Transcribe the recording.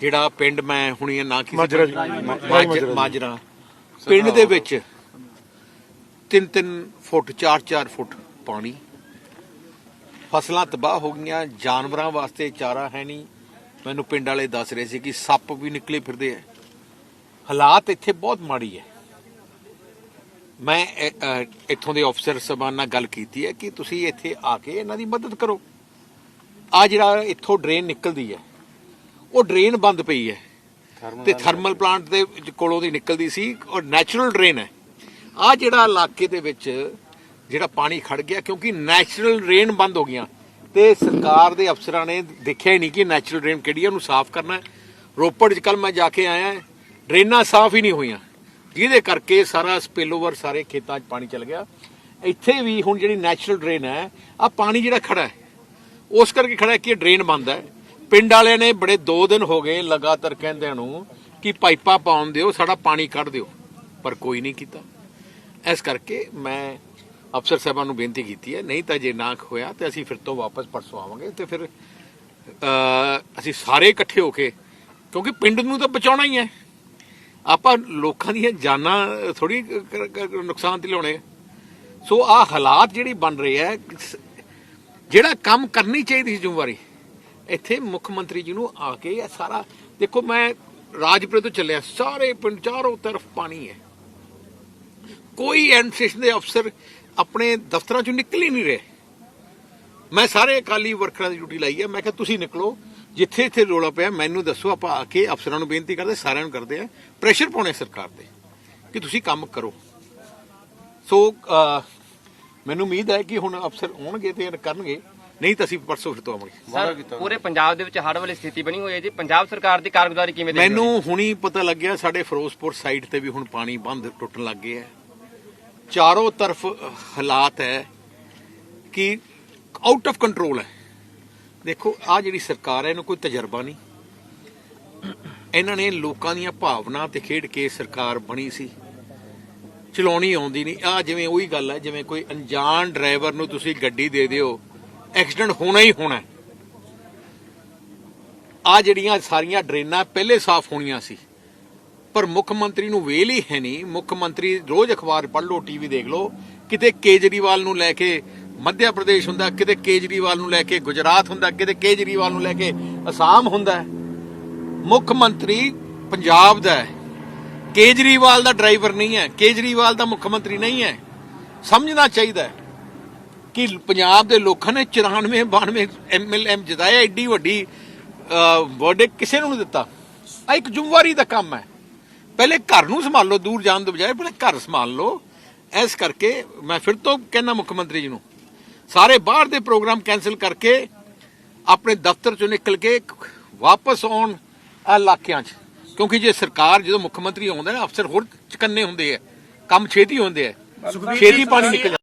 ਜਿਹੜਾ ਪਿੰਡ ਮੈਂ ਹੁਣੀ ਨਾ ਕਿਸੇ ਮਾਜਰਾ ਜੀ। ਮਾਜਰਾ। ਮਾਜਰਾ ਪਿੰਡ ਦੇ ਵਿੱਚ 3-3 ਫੁੱਟ 4-4 ਫੁੱਟ ਪਾਣੀ। ਫਸਲਾਂ ਤਬਾਹ ਹੋ ਗਈਆਂ ਜਾਨਵਰਾਂ ਵਾਸਤੇ ਚਾਰਾ ਹੈ ਨਹੀਂ। ਮੈਨੂੰ ਪਿੰਡ ਵਾਲੇ ਦੱਸ ਰਹੇ ਸੀ ਕਿ ਸੱਪ ਵੀ ਨਿਕਲੇ ਫਿਰਦੇ ਆ। ਹਾਲਾਤ ਇੱਥੇ ਬਹੁਤ ਮਾੜੀ ਹੈ। ਮੈਂ ਅ, ਇੱਥੋਂ ਦੇ ਅਫਸਰ ਸਭਾ ਨਾਲ ਗੱਲ ਕੀਤੀ ਹੈ ਕਿ ਤੁਸੀਂ ਇੱਥੇ ਆ ਕੇ ਇਹਨਾਂ ਦੀ ਮਦਦ ਕਰੋ। ਆ ਜਿਹੜਾ ਇੱਥੋਂ ਡਰੇਨ ਨਿਕਲਦੀ ਹੈ ਉਹ ਡਰੇਨ ਬੰਦ ਪਈ ਹੈ। ਤੇ ਥਰਮਲ ਪਲਾਂਟ ਦੇ ਕੋਲੋਂ ਦੀ ਨਿਕਲਦੀ ਸੀ ਔਰ ਨੈਚੁਰਲ ਡਰੇਨ ਹੈ। ਆ ਜਿਹੜਾ ਇਲਾਕੇ ਦੇ ਵਿੱਚ ਜਿਹੜਾ ਪਾਣੀ ਖੜ ਗਿਆ ਕਿਉਂਕਿ ਨੈਚੁਰਲ ਡਰੇਨ ਬੰਦ ਹੋ ਗਈਆਂ। ਤੇ ਸਰਕਾਰ ਦੇ ਅਫਸਰਾਂ ਨੇ ਦੇਖਿਆ ਹੀ ਨਹੀਂ ਕਿ ਨੈਚੁਰਲ ਡਰੇਨ ਕਿਹੜੀ ਹੈ ਉਹਨੂੰ ਸਾਫ਼ ਕਰਨਾ ਰੋਪੜ ਚ ਕੱਲ ਮੈਂ ਜਾ ਕੇ ਆਇਆ ਡਰੇਨਾਂ ਸਾਫ਼ ਹੀ ਨਹੀਂ ਹੋਈਆਂ। ਜਿਹਦੇ ਕਰਕੇ ਸਾਰਾ ਸਪਿਲਓਵਰ ਸਾਰੇ ਖੇਤਾਂ 'ਚ ਪਾਣੀ ਚਲ ਗਿਆ। ਇੱਥੇ ਵੀ ਹੁਣ ਜਿਹੜੀ ਨੈਚੁਰਲ ਡਰੇਨ ਹੈ ਆ ਪਾਣੀ ਜਿਹੜਾ ਖੜਾ ਹੈ ਉਸ ਕਰਕੇ ਖੜਾ ਹੈ ਕਿ ਇਹ ਡਰੇਨ ਬੰਦ ਹੈ। ਪਿੰਡ ਵਾਲਿਆਂ ਨੇ ਬੜੇ 2 ਦਿਨ ਹੋ ਗਏ ਲਗਾਤਾਰ ਕਹਿੰਦਿਆਂ ਨੂੰ ਕਿ ਪਾਈਪਾਂ ਪਾਉਣ ਦਿਓ, ਸਾਡਾ ਪਾਣੀ ਕੱਢ ਦਿਓ। ਪਰ ਕੋਈ ਨਹੀਂ ਕੀਤਾ। ਇਸ ਕਰਕੇ ਮੈਂ ਅਫਸਰ ਸਾਹਿਬਾਂ ਨੂੰ ਬੇਨਤੀ ਕੀਤੀ ਹੈ, ਨਹੀਂ ਤਾਂ ਜੇ ਨਾ ਹੋਇਆ ਤੇ ਅਸੀਂ ਫਿਰ ਤੋਂ ਵਾਪਸ ਪਰਸੋਂ ਆਵਾਂਗੇ ਤੇ ਫਿਰ ਅਸੀਂ ਸਾਰੇ ਇਕੱਠੇ ਹੋ ਕੇ, ਕਿਉਂਕਿ ਪਿੰਡ ਨੂੰ ਤਾਂ ਬਚਾਉਣਾ ਹੀ ਹੈ। ਆਪਾਂ ਲੋਕਾਂ ਦੀਆਂ ਜਾਨਾਂ ਥੋੜੀ ਨੁਕਸਾਨ ਤੇ ਲਿਆਉਣੇ ਸੋ ਆ ਹਾਲਾਤ ਜਿਹੜੀ ਬਣ ਰਹੀ ਹੈ ਜਿਹੜਾ ਕੰਮ ਕਰਨੀ ਚਾਹੀਦੀ ਸੀ ਜ਼ਿੰਮੇਵਾਰੀ ਇੱਥੇ ਮੁੱਖ ਮੰਤਰੀ ਜੀ ਨੂੰ ਆ ਕੇ ਇਹ ਸਾਰਾ, ਦੇਖੋ ਮੈਂ ਰਾਜਪੁਰੇ ਤੋਂ ਚੱਲਿਆ, ਸਾਰੇ ਪਿੰਡ ਚਾਰੋਂ ਤਰਫ ਪਾਣੀ ਹੈ। ਕੋਈ ਐਡਮਿਨਿਸਟ੍ਰੇਸ਼ਨ ਦੇ ਅਫਸਰ ਆਪਣੇ ਦਫ਼ਤਰਾਂ ਚੋਂ ਨਿਕਲ ਹੀ ਨਹੀਂ ਰਹੇ। ਮੈਂ ਸਾਰੇ ਅਕਾਲੀ ਵਰਕਰਾਂ ਦੀ ਡਿਊਟੀ ਲਾਈ ਹੈ, ਮੈਂ ਕਿਹਾ ਤੁਸੀਂ ਨਿਕਲੋ, ਜਿੱਥੇ ਇੱਥੇ ਰੋਲਾ ਪਿਆ, ਮੈਨੂੰ ਦੱਸੋ, ਆਪਾਂ ਆ ਕੇ ਅਫਸਰਾਂ ਨੂੰ ਬੇਨਤੀ ਕਰਦੇ, ਸਾਰਿਆਂ ਨੂੰ ਕਰਦੇ ਆ ਪ੍ਰੈਸ਼ਰ ਪਾਉਣੇ ਸਰਕਾਰ ਤੇ ਕਿ ਤੁਸੀਂ ਕੰਮ ਕਰੋ। ਸੋ ਮੈਨੂੰ ਉਮੀਦ ਹੈ ਕਿ ਹੁਣ ਅਫਸਰ ਆਉਣਗੇ ਤੇ ਕਰਨਗੇ। ਨਹੀਂ ਤਾਂ ਅਸੀਂ ਪਰਸੋਂ ਫਿਰ ਤੋਂ ਆਵਾਂਗੇ। ਸਰ ਪੂਰੇ ਪੰਜਾਬ ਦੇ ਵਿੱਚ ਹੜ੍ਹ ਵਾਲੀ ਸਥਿਤੀ ਬਣੀ ਹੋਈ ਹੈ ਜੀ। ਪੰਜਾਬ ਸਰਕਾਰ ਦੀ ਕਾਰਗੁਜ਼ਾਰੀ ਕਿਵੇਂ ਦੇਖਦੇ ਹੋ ਮੈਨੂੰ ਹੁਣੀ ਪਤਾ ਲੱਗਿਆ ਸਾਡੇ ਫਿਰੋਜ਼ਪੁਰ ਸਾਈਡ ਤੇ ਵੀ ਹੁਣ ਪਾਣੀ ਬੰਦ ਟੁੱਟਣ ਲੱਗ ਗਿਆ ਹੈ। ਚਾਰੋਂ ਤਰਫ ਹਾਲਾਤ ਹੈ ਕਿ ਆਊਟ ਆਫ ਕੰਟਰੋਲ ਹੈ। ਦੇਖੋ ਆ ਜਿਹੜੀ ਸਰਕਾਰ ਹੈ ਇਹਨੂੰ ਕੋਈ ਤਜਰਬਾ ਨਹੀਂ। ਇਹਨਾਂ ਨੇ ਲੋਕਾਂ ਦੀਆਂ ਭਾਵਨਾ ਤੇ ਖੇਡ ਕੇ ਸਰਕਾਰ ਬਣੀ ਸੀ। ਚਲਾਉਣੀ ਆਉਂਦੀ ਨਹੀਂ। ਆ ਜਿਵੇਂ ਉਹੀ ਗੱਲ ਹੈ ਜਿਵੇਂ ਕੋਈ ਅਣਜਾਣ ਡਰਾਈਵਰ ਨੂੰ ਤੁਸੀਂ ਗੱਡੀ ਦੇ ਦਿਓ ਐਕਸੀਡੈਂਟ ਹੋਣਾ ਹੀ ਹੋਣਾ ਹੈ। ਆ ਜਿਹੜੀਆਂ ਸਾਰੀਆਂ ਡਰੇਨਾਂ ਪਹਿਲੇ ਸਾਫ਼ ਹੋਣੀਆਂ ਸੀ, ਪਰ ਮੁੱਖ ਮੰਤਰੀ ਨੂੰ ਵੇਲ ਹੀ ਹੈ ਨਹੀਂ। ਮੁੱਖ ਮੰਤਰੀ ਰੋਜ਼ ਅਖਬਾਰ ਪੜ੍ਹ ਲਓ ਟੀਵੀ ਦੇਖ ਲਓ। ਕਿਤੇ ਕੇਜਰੀਵਾਲ ਨੂੰ ਲੈ ਕੇ ਮੱਧਿਆ ਪ੍ਰਦੇਸ਼ ਹੁੰਦਾ, ਕਿਤੇ ਕੇਜਰੀਵਾਲ ਨੂੰ ਲੈ ਕੇ ਗੁਜਰਾਤ ਹੁੰਦਾ, ਕਿਤੇ ਕੇਜਰੀਵਾਲ ਨੂੰ ਲੈ ਕੇ ਅਸਾਮ ਹੁੰਦਾ ਮੁੱਖ ਮੰਤਰੀ ਪੰਜਾਬ ਦਾ ਹੈ। ਕੇਜਰੀਵਾਲ ਦਾ ਡਰਾਈਵਰ ਨਹੀਂ ਹੈ, ਕੇਜਰੀਵਾਲ ਦਾ ਮੁੱਖ ਮੰਤਰੀ ਨਹੀਂ ਹੈ। ਸਮਝਣਾ ਚਾਹੀਦਾ ਹੈ। ਕਿ ਪੰਜਾਬ ਦੇ ਲੋਕਾਂ ਨੇ 94 92 ਐਮਐਲਐਮ ਜਿਤਾਇਆ ਐਡੀ ਵੱਡੀ ਵਰਡਿਕ ਕਿਸੇ ਨੂੰ ਨਹੀਂ ਦਿੱਤਾ। ਆ ਇੱਕ ਜ਼ਿੰਮੇਵਾਰੀ ਦਾ ਕੰਮ ਹੈ। ਪਹਿਲੇ ਘਰ ਨੂੰ ਸੰਭਾਲੋ ਦੂਰ ਜਾਣ ਤੋਂ ਬਜਾਏ ਪਹਿਲੇ ਘਰ ਸੰਭਾਲ ਲਓ। ਇਸ ਕਰਕੇ ਮੈਂ ਫਿਰ ਤੋਂ ਕਹਿਣਾ ਮੁੱਖ ਮੰਤਰੀ ਜੀ ਨੂੰ ਸਾਰੇ ਬਾਹਰ ਦੇ ਪ੍ਰੋਗਰਾਮ ਕੈਨਸਲ ਕਰਕੇ ਆਪਣੇ ਦਫ਼ਤਰ ਚੋਂ ਨਿਕਲ ਕੇ ਵਾਪਸ ਆਉਣ ਆ ਇਲਾਕਿਆਂ 'ਚ। ਕਿਉਂਕਿ ਜੇ ਸਰਕਾਰ ਜਦੋਂ ਮੁੱਖ ਮੰਤਰੀ ਆਉਂਦਾ ਨਾ ਅਫਸਰ ਹੋਰ ਚਕੰਨੇ ਹੁੰਦੇ ਆ ਕੰਮ ਛੇਤੀ ਹੁੰਦੇ ਆ। ਛੇਤੀ ਪਾਣੀ ਨਿਕਲ